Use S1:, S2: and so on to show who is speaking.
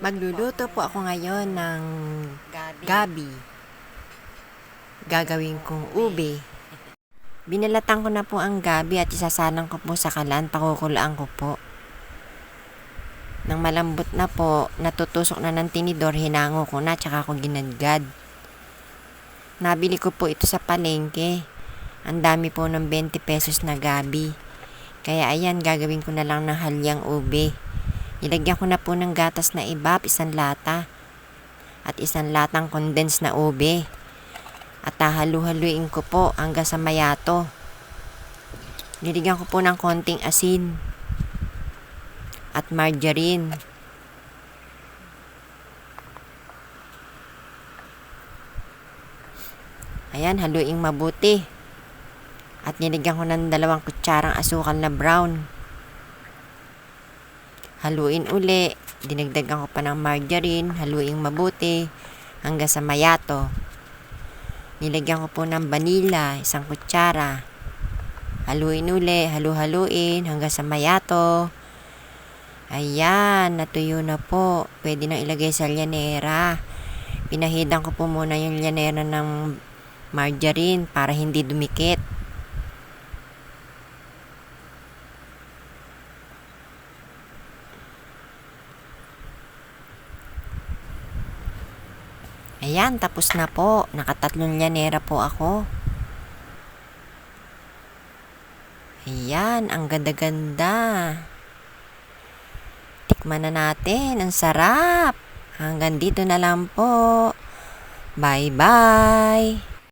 S1: Magluluto po ako ngayon ng
S2: Gabi.
S1: Gagawin kong ube. Binalatan ko na po ang gabi at isasalang ko po sa kalan. Pakukulaan ko po. Nang malambot na po, natutusok na ng tinidor, hinango ko na, tsaka ko ginadgad. Nabili ko po ito sa palengke. Ang dami po ng 20 pesos na gabi. Kaya ayan, gagawin ko na lang ng halyang ube. Nilagyan ko na po ng gatas na ibap, isang lata. At isang latang condensed na ube. At hahalu-haluin ko po hanggang sa mayato. Nilagyan ko po ng konting asin. At margarine. Ayan, haluing mabuti. At nilagyan ko ng dalawang kutsarang asukal na brown. Haluin uli. Dinagdagan ko pa ng margarine. Haluing mabuti. Hanggang sa mayato. Nilagyan ko po ng vanilla. Isang kutsara. Haluin uli. Halu-haluin. Hanggang sa mayato. Ayan. Natuyo na po. Pwede nang ilagay sa lyanera. Pinahidan ko po muna yung lyanera ng margarine para hindi dumikit. Ayan, tapos na po. Nakatatlong lyanera po ako. Ayan, ang ganda-ganda. Tikman na natin. Ang sarap. Hanggang dito na lang po. Bye-bye.